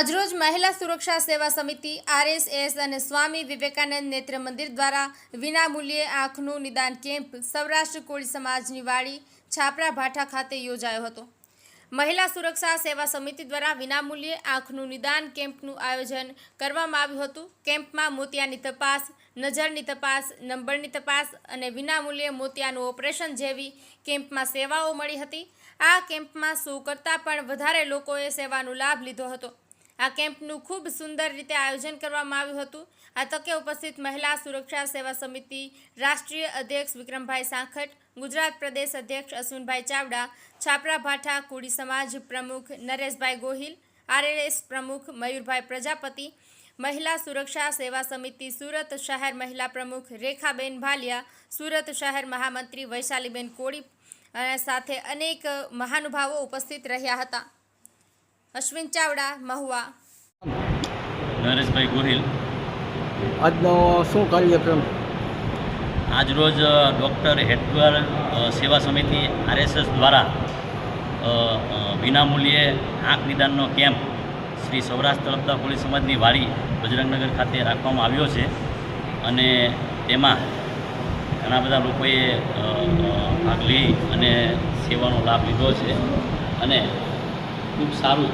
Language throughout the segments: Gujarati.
આજરોજ મહિલા સુરક્ષા સેવા સમિતિ, આરએસએસ અને સ્વામી વિવેકાનંદ નેત્ર મંદિર દ્વારા વિનામૂલ્યે આંખનું નિદાન કેમ્પ સૌરાષ્ટ્ર કોળી સમાજની વાડી, છાપરા ભાઠા ખાતે યોજાયો હતો. મહિલા સુરક્ષા સેવા સમિતિ દ્વારા વિનામૂલ્યે આંખનું નિદાન કેમ્પનું આયોજન કરવામાં આવ્યું હતું. કેમ્પમાં મોતિયાની તપાસ, નજરની તપાસ, નંબરની તપાસ અને વિનામૂલ્યે મોતિયાનું ઓપરેશન જેવી કેમ્પમાં સેવાઓ મળી હતી. આ કેમ્પમાં સો કરતાં પણ વધારે લોકોએ સેવાનો લાભ લીધો હતો. આ કેમ્પનું ખૂબ સુંદર રીતે આયોજન કરવામાં આવ્યું હતું. આ તકે ઉપસ્થિત મહિલા સુરક્ષા સેવા સમિતિ રાષ્ટ્રીય અધ્યક્ષ વિક્રમભાઈ સાંખટ, ગુજરાત પ્રદેશ અધ્યક્ષ અશ્વિનભાઈ ચાવડા, છાપરા ભાઠા કુડી સમાજ પ્રમુખ નરેશભાઈ ગોહિલ, આરએલએસ પ્રમુખ મયુરભાઈ પ્રજાપતિ, મહિલા સુરક્ષા સેવા સમિતિ સુરત શહેર મહિલા પ્રમુખ રેખાબેન ભાલિયા, સુરત શહેર મહામંત્રી વૈશાલીબેન કોળી સાથે અનેક મહાનુભાવો ઉપસ્થિત રહ્યા હતા. અશ્વિન ચાવડા મહુવા. નરેશભાઈ ગોહિલ. આજનો શું કાર્યક્રમ? આજરોજ ડૉક્ટર હેટવર સેવા સમિતિ આરએસએસ દ્વારા વિનામૂલ્યે આંખ નિદાનનો કેમ્પ શ્રી સૌરાષ્ટ્ર તળપદા પોલીસ સમાજની વાડી બજરંગનગર ખાતે રાખવામાં આવ્યો છે. અને તેમાં ઘણા બધા લોકોએ ભાગ લઈ અને સેવાનો લાભ લીધો છે. અને ખૂબ સારું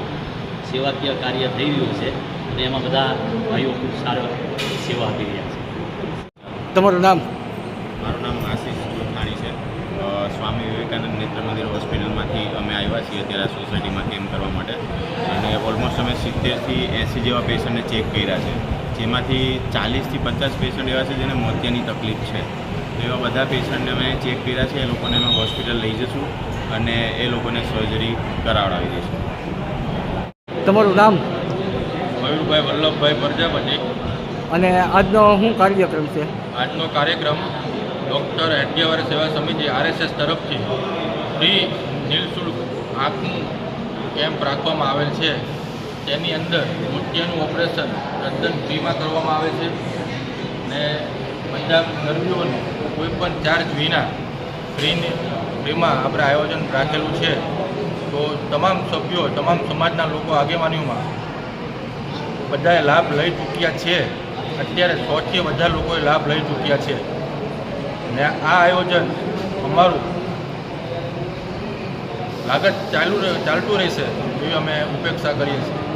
સેવાકીય કાર્ય થઈ રહ્યું છે અને એમાં બધા ભાઈઓ ખૂબ સારો સેવા આપી રહ્યા છે. તમારું નામ? મારું નામ આશીષ જોથાણી છે. સ્વામી વિવેકાનંદ નેત્ર મંદિર હોસ્પિટલમાંથી અમે આવ્યા છીએ અત્યારે સોસાયટીમાં કેમ્પ કરવા માટે. અને ઓલમોસ્ટ અમે સિત્તેરથી એંસી જેવા પેશન્ટને ચેક કર્યા છે. જેમાંથી ચાલીસથી પચાસ પેશન્ટ એવા છે જેને મોતિયાની તકલીફ છે. તો એવા બધા પેશન્ટને અમે ચેક કર્યા છે. એ લોકોને અમે હોસ્પિટલ લઈ જઈશું અને એ લોકોને સર્જરી કરાવડાવી દઈશું. તમારું નામ? મયુરભાઈ વલ્લભભાઈ પ્રજાપતિ. અને આજનો શું કાર્યક્રમ છે? આજનો કાર્યક્રમ ડૉક્ટર હેડગેવાર સેવા સમિતિ આરએસએસ તરફથી ફ્રી નિઃશુલ્ક આંખનું કેમ્પ રાખવામાં આવેલ છે. તેની અંદર મોતિયાનું ઓપરેશન તદ્દન ફ્રીમાં કરવામાં આવે છે ને બધા દર્દીઓને કોઈ પણ ચાર્જ વિના ફ્રીની ફ્રીમાં આપણે આયોજન રાખેલું છે. તો તમામ સભ્યો, તમામ સમાજના લોકો આગેવાનીઓમાં બધાએ લાભ લઈ ચૂક્યા છે. અત્યારે સોથી બધા લોકોએ લાભ લઈ ચૂક્યા છે. ને આ આયોજન અમારું લાગત ચાલુ ચાલતું રહેશે એવી અમે ઉપેક્ષા કરીએ છીએ.